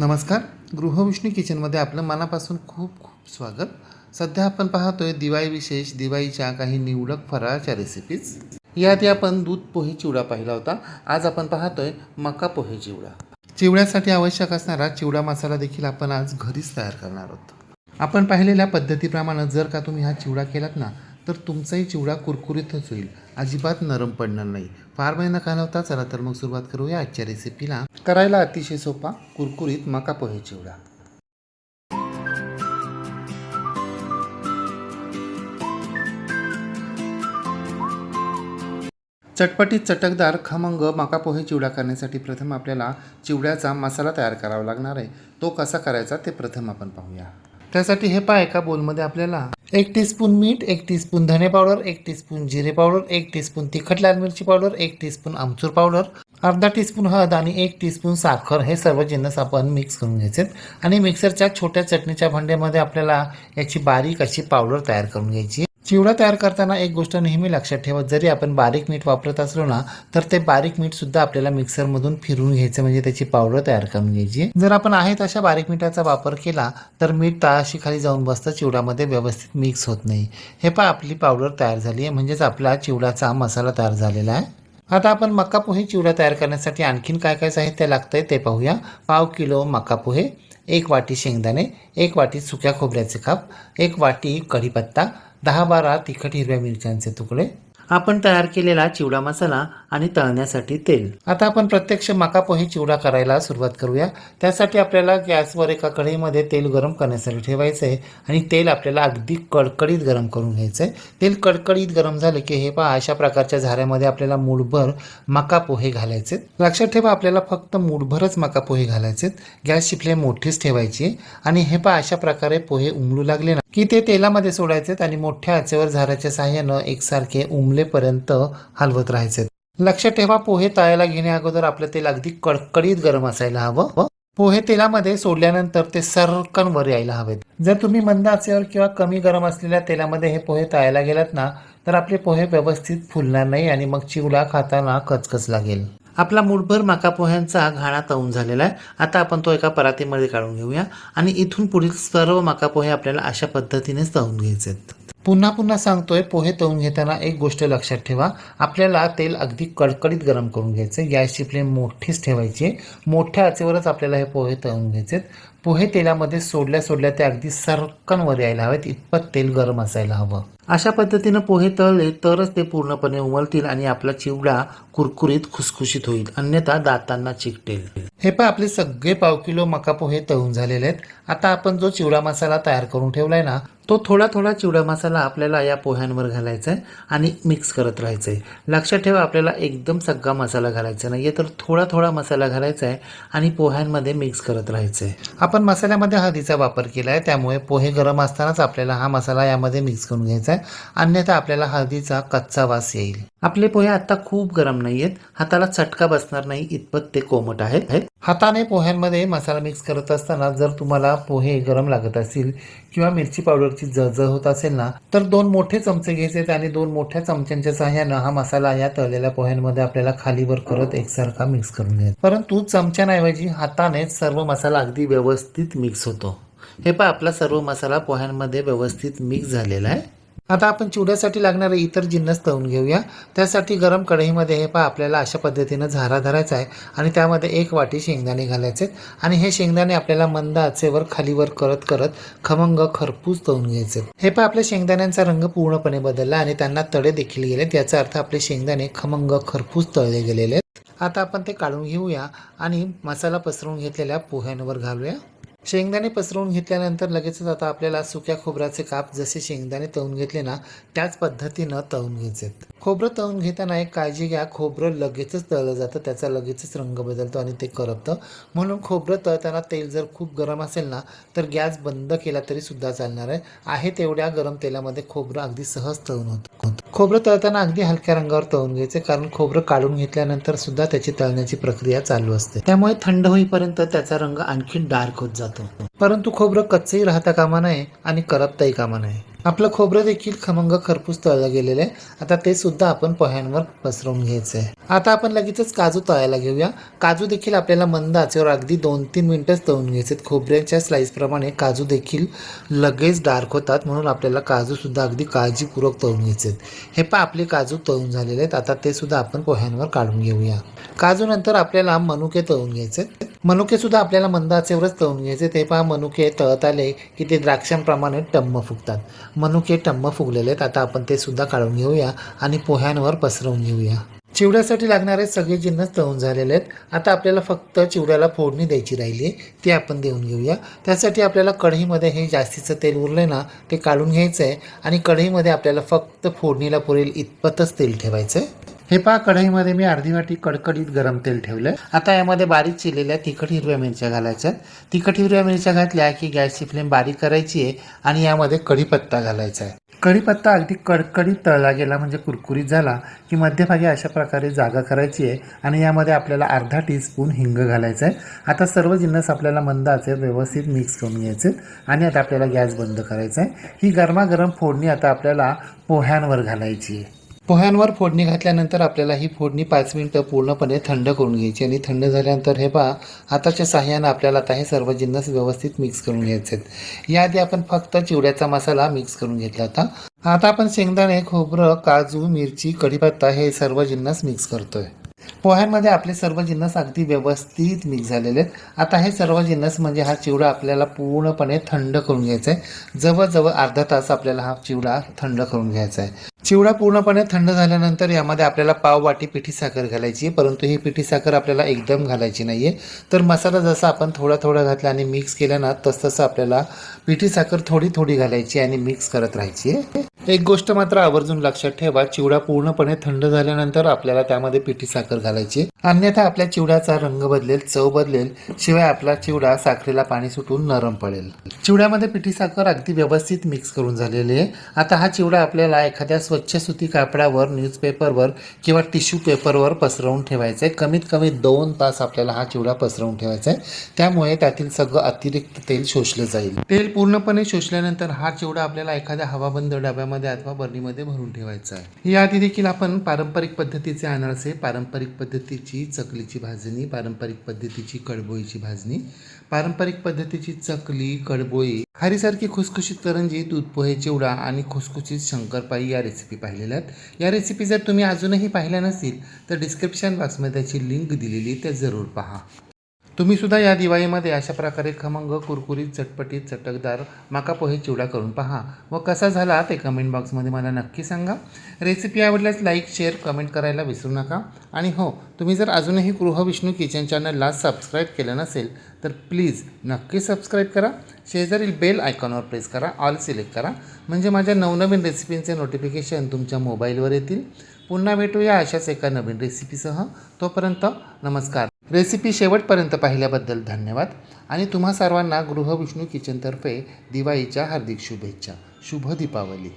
नमस्कार. गृहविष्णू किचनमध्ये आपलं मनापासून खूप खूप स्वागत. सध्या आपण पाहतोय दिवाळी विशेष दिवाळीच्या काही निवडक फराळाच्या रेसिपीज याआधी आपण दूध पोहे चिवडा पाहिला होता. आज आपण पाहतोय मका पोहे चिवडा. चिवड्यासाठी आवश्यक असणारा चिवडा मसाला देखील आपण आज घरीच तयार करणार आहोत. आपण पाहिलेल्या पद्धतीप्रमाणे जर का तुम्ही हा चिवडा केलात ना तर तुमचाही चिवडा कुरकुरीतच होईल. अजिबात नरम पडणार नाही. फार महिना घालवता चला तर मग सुरुवात करूया आजच्या रेसिपीला करायला अतिशय सोपा कुरकुरीत मका पोहे चिवडा. चटपटीत चटकदार खमंग मका पोहे चिवडा करण्यासाठी प्रथम आपल्याला चिवड्याचा मसाला तयार करावा लागणार आहे. तो कसा करायचा ते प्रथम आपण पाहूया. त्यासाठी हे पहा एका बोलमध्ये आपल्याला एक टीस्पून मीठ एक टीस्पून धने पावडर एक टीस्पून जिरे पावडर एक टीस्पून तिखट लाल मिरची पावडर एक टीस्पून आमचूर पावडर अर्धा टीस्पून हळद आणि एक टीस्पून साखर हे सर्व जिन्नस आपण मिक्स करून घ्यायचे. आणि मिक्सरच्या छोट्या चटणीच्या भांड्यामध्ये आपल्याला याची बारीक अशी पावडर तयार करून घ्यायची. चिवडा तयार करताना एक गोष्ट नेहमी लक्षात ठेवा जरी आपण बारीक मीठ वापरत असलो ना तर ते बारीक मीठसुद्धा आपल्याला मिक्सरमधून फिरून घ्यायचं म्हणजे त्याची पावडर तयार करून घ्यायची. जर आपण आहे तशा बारीक मिठाचा वापर केला तर मीठ तळाशी खाली जाऊन बसतं चिवडामध्ये व्यवस्थित मिक्स होत नाही. हे पहा आपली पावडर तयार झाली आहे म्हणजेच आपला चिवडाचा मसाला तयार झालेला आहे. आता आपण मका पोहे चिवडा तयार करण्यासाठी आणखीन काय काय साहित्य आहे ते पाहूया. पाव किलो मका पोहे एक वाटी शेंगदाणे एक वाटी सुक्या खोबऱ्याचे काप एक वाटी कढीपत्ता दहा बारा तिखट हिरव्या मिरच्यांचे तुकडे. आपण तयार केलेला चिवडा मसाला आणि तळण्यासाठी तेल. आता आपण प्रत्यक्ष मका पोहे चिवडा करायला सुरुवात करूया. त्यासाठी आपल्याला गॅसवर एका कढईमध्ये तेल गरम करण्यासाठी ठेवायचं आहे आणि तेल आपल्याला अगदी कडकडीत गरम करून घ्यायचं आहे. तेल कडकडीत गरम झालं की हे पहा अशा प्रकारच्या झाऱ्यामध्ये आपल्याला मूठभर मका पोहे घालायचे लक्षात ठेवा आपल्याला फक्त मूठभरच मका पोहे घालायचे गॅसची फ्लेम मोठीच ठेवायची आणि हे पहा अशा प्रकारे पोहे उमलू लागले ना की ते तेलामध्ये सोडायचे आणि मोठ्या आचेवर झाऱ्याच्या साह्यानं एकसारखे उमले उमलेपर्यंत हलवत राहायचे. लक्षात ठेवा पोहे तळायला घेण्या अगोदर आपलं तेल अगदी कडकडीत गरम असायला हवं. व पोहे तेलामध्ये सोडल्यानंतर ते सरकन वर यायला हवेत. जर तुम्ही मंद आचेवर किंवा कमी गरम असलेल्या तेलामध्ये हे पोहे तळायला गेलात ना तर आपले पोहे व्यवस्थित फुलणार नाही आणि मग चिवडा खाताना कचकच लागेल. आपला मुठभर माका पोह्यांचा घाणा तळून झालेला आहे. आता आपण तो एका परातीमध्ये काढून घेऊया आणि इथून पुढील सर्व माका पोहे आपल्याला अशा पद्धतीनेच तळून घ्यायचे आहेत पुन्हा पुन्हा सांगतोय पोहे तळून घेताना एक गोष्ट लक्षात ठेवा. आपल्याला तेल अगदी कडकडीत गरम करून घ्यायचं गॅसची फ्लेम मोठीच ठेवायची आहे. मोठ्या आचेवरच आपल्याला हे पोहे तळून घ्यायचे पोहे तेलामध्ये सोडल्या सोडल्या ते अगदी सरकन वर यायला हवेत. इतपत तेल गरम असायला हवं. अशा पद्धतीनं पोहे तळले तरच ते पूर्णपणे उमलतील आणि आपला चिवडा कुरकुरीत खुसखुशीत होईल. अन्यथा दातांना चिकटेल. हे पण आपले सगळे पाव किलो मका पोहे तळून झालेले आहेत. आता आपण जो चिवडा मसाला तयार करून ठेवलाय ना तो थोडा थोडा चिवडा मसाला आपल्याला या पोह्यांवर घालायचा आहे आणि मिक्स करत राहायचं आहे लक्षात ठेवा आपल्याला एकदम सगळा मसाला घालायचा नाही आहे तर थोडा थोडा मसाला घालायचा आहे आणि पोह्यांमध्ये मिक्स करत राहायचं आहे आपण मसाल्यामध्ये हळदीचा वापर केला आहे त्यामुळे पोहे गरम असतानाच आपल्याला हा मसाला यामध्ये मिक्स करून घ्यायचा आहे अन्यथा आपल्याला हळदीचा कच्चा वास येईल. आपले पोहे आता खूप गरम नाही आहेत हाताला चटका बसणार नाही इतपत ते कोमट आहेत. हाताने पोह्यांमध्ये मसाला मिक्स करत असताना जर तुम्हाला पोहे गरम लागत असतील किंवा मिरची पावडरची जळजळ होत असेल ना तर दोन मोठे चमचे घ्यायचे आणि दोन मोठ्या चमच्यांच्या सहाय्यानं हा मसाला या तळलेल्या पोह्यांमध्ये आपल्याला खालीवर करत एकसारखा मिक्स करून घ्यायचा. परंतु चमच्याऐवजी हातानेच सर्व मसाला अगदी व्यवस्थित मिक्स होतो. हे पहा आपला सर्व मसाला पोह्यांमध्ये व्यवस्थित मिक्स झालेला आहे. आता आपण चिवड्यासाठी लागणारे इतर जिन्नस तळून घेऊया. त्यासाठी गरम कढईमध्ये हे पहा आपल्याला अशा पद्धतीनं झारा धरायचा आहे आणि त्यामध्ये एक वाटी शेंगदाणे घालायचे आणि हे शेंगदाणे आपल्याला मंद आचेवर खालीवर करत करत खमंग खरपूस तळून घ्यायचे हे पहा आपल्या शेंगदाण्यांचा रंग पूर्णपणे बदलला आणि त्यांना तडे देखील गेलेत याचा अर्थ आपले शेंगदाणे खमंग खरपूस तळले गेलेले आहेत. आता आपण ते काढून घेऊया आणि मसाला पसरवून घेतलेल्या पोह्यांवर घालूया. शेंगदाणे पसरवून घेतल्यानंतर लगेचच आता आपल्याला सुक्या खोबऱ्याचे काप जसे शेंगदाणे तळून घेतले ना त्याच पद्धतीनं तळून घ्यायचे खोबरं तळून घेताना एक काळजी घ्या खोबरं लगेचच तळलं जातं त्याचा लगेचच रंग बदलतो आणि ते करपतं. म्हणून खोबरं तळताना तेल जर खूप गरम असेल ना तर गॅस बंद केला तरी सुद्धा चालणार आहे. आहे तेवढ्या गरम तेलामध्ये खोबरं अगदी सहज तळून होतं खोबरं तळताना अगदी हलक्या रंगावर तळून घ्यायचे कारण खोबरं काढून घेतल्यानंतर सुद्धा त्याची तळण्याची प्रक्रिया चालू असते. त्यामुळे थंड होईपर्यंत त्याचा रंग आणखी डार्क होत जातो. परंतु खोबरं कच्चही राहता कामा नये आणि करपताही कामा नये. आपलं खोबरं देखील खमंग खरपूस तळलं गेलेलं आहे. आता ते सुद्धा आपण पोह्यांवर पसरवून घ्यायचं आहे आता आपण लगेचच काजू तळायला घेऊया. काजू देखील आपल्याला मंद आचेवर अगदी दोन तीन मिनटंच तळून घ्यायचे आहेत. खोबऱ्याच्या स्लाईसप्रमाणे काजू देखील लगेच डार्क होतात म्हणून आपल्याला काजूसुद्धा अगदी काळजीपूर्वक तळून घ्यायचे आहेत हे पहा आपले काजू तळून झालेले आहेत. आता ते सुद्धा आपण पोह्यांवर काढून घेऊया. काजू नंतर आपल्याला मनुके तळून घ्यायचे मनुकेसुद्धा मनुके सुद्धा आपल्याला मंदाचेवरच तळून घ्यायचे. ते पहा मनुके तळताले की ते द्राक्षांप्रमाणे टम्म फुगतात. मनुके टम्म फुगलेले आहेत. आता आपण ते सुद्धा काढून घेऊया आणि पोह्यांवर पसरवून घेऊया. चिवड्यासाठी लागणारे सगळे जिन्नस तळून झालेले आहेत. आता आपल्याला फक्त चिवड्याला फोडणी द्यायची राहिली आहे. ती आपण देऊन घेऊया. त्यासाठी आपल्याला कढईमध्ये हे जास्तीचं तेल उरलं ना ते काढून घ्यायचं आहे आणि कढईमध्ये आपल्याला फक्त फोडणीला पुरेल इतपतच तेल ठेवायचं आहे हे पहा कढईमध्ये मी अर्धी वाटी कडकडीत गरम तेल ठेवलं आता यामध्ये बारीक चिरलेल्या तिखट हिरव्या मिरच्या घालायच्या तिखट हिरव्या मिरच्या घातल्या की गॅसची फ्लेम बारीक करायची आहे आणि यामध्ये कढीपत्ता घालायचा आहे. कढीपत्ता अगदी कडकडीत तळला गेला म्हणजे कुरकुरीत झाला की मध्यभागी अशा प्रकारे जागा करायची आहे आणि यामध्ये आपल्याला अर्धा टीस्पून हिंग घालायचं आहे. आता सर्व जिन्नस आपल्याला मंद व्यवस्थित मिक्स करून घ्यायचे आणि आता आपल्याला गॅस बंद करायचा आहे. ही गरमागरम फोडणी आता आपल्याला पोह्यांवर घालायची आहे. पोह्यांवर फोडणी घातल्यानंतर आपल्याला ही फोडणी पाच मिनटं पूर्णपणे थंड करून घ्यायची. आणि थंड झाल्यानंतर हे पहा हाताच्या सहाय्यानं आपल्याला आता हे सर्व जिन्नस व्यवस्थित मिक्स करून घ्यायचे आहेत. याआधी आपण फक्त चिवड्याचा मसाला मिक्स करून घेतला होता. आता आपण शेंगदाणे खोबरं काजू मिरची कढीपत्ता हे सर्व जिन्नस मिक्स करतोय. पोह्यांमध्ये आपले सर्व जिन्नस अगदी व्यवस्थित मिक्स झालेले आहेत. आता हे सर्व जिन्नस म्हणजे हा चिवडा आपल्याला पूर्णपणे थंड करून घ्यायचा आहे. जवळजवळ अर्धा तास आपल्याला हा चिवडा थंड करून घ्यायचा आहे. चिवडा पूर्णपणे थंड झाल्यानंतर यामध्ये आपल्याला पाव वाटी पिठी साखर घालायची आहे. परंतु ही पिठी साखर आपल्याला एकदम घालायची नाही आहे तर मसाला जसा आपण थोडा थोडा घातला आणि मिक्स केला ना तसं तसं आपल्याला पिठी साखर थोडी थोडी घालायची आणि मिक्स करत राहायची आहे. एक गोष्ट मात्र आवर्जून लक्षात ठेवा चिवडा पूर्णपणे थंड झाल्यानंतर आपल्याला त्यामध्ये पिठी साखर घालायची. अन्यथा आपल्या चिवड्याचा रंग बदलेल चव बदलेल शिवाय आपला चिवडा साखरेला पाणी सुटून नरम पडेल. चिवड्यामध्ये पिठी साखर अगदी व्यवस्थित मिक्स करून झालेली आहे. आता हा चिवडा आपल्याला एखाद्या स्वच्छ सुती कापडावर न्यूजपेपरवर किंवा टिश्यू पेपरवर पसरवून ठेवायचं आहे कमीत कमी दोन तास आपल्याला हा चिवडा पसरवून ठेवायचा आहे त्यामुळे त्यातील सगळं अतिरिक्त तेल शोषलं जाईल. तेल पूर्णपणे शोषल्यानंतर हा चिवडा आपल्याला एखाद्या हवाबंद डब्यामध्ये अथवा बरणीमध्ये भरून ठेवायचा आहे. याआधी देखील आपण पारंपरिक पद्धतीचे अनारसे पारंपरिक पद्धतीची चकलीची भाजणी पारंपरिक पद्धतीची कडबोळीची भाजणी पारंपरिक पद्धतीची चकली कडबोई खारीसारखी खुसखुशीत करंजी दूध पोहे चिवडा आणि खुसखुशीत शंकरपाई या रेसिपी पाहिलेल्या आहेत. या रेसिपी जर तुम्ही अजूनही पाहिल्या नसतील तर डिस्क्रिप्शन बॉक्समध्ये त्याची लिंक दिलेली त्या जरूर पहा. तुम्हीसुद्धा या दिवाळीमध्ये अशा प्रकारे खमंग कुरकुरीत चटपटीत चटकदार माका पोहे चिवडा करून पहा. व कसा झाला ते कमेंट बॉक्समध्ये मला नक्की सांगा. रेसिपी आवडल्यास लाईक शेअर कमेंट करायला विसरू नका. आणि हो तुम्ही जर अजूनही गृहविष्णू किचन चॅनलला सबस्क्राईब केलं नसेल तर प्लीज नक्की सबस्क्राईब करा. शेजारील बेल आयकॉनवर प्रेस करा. ऑल सिलेक्ट करा. म्हणजे माझ्या नवनवीन रेसिपींचे नोटिफिकेशन तुमच्या मोबाईलवर येतील. पुन्हा भेटूया अशाच एका नवीन रेसिपीसह तोपर्यंत नमस्कार. रेसिपी शेवटपर्यंत पाहिल्याबद्दल धन्यवाद. आणि तुम्हा सर्वांना गृहविष्णू किचनतर्फे दिवाळीच्या हार्दिक शुभेच्छा. शुभ दीपावली.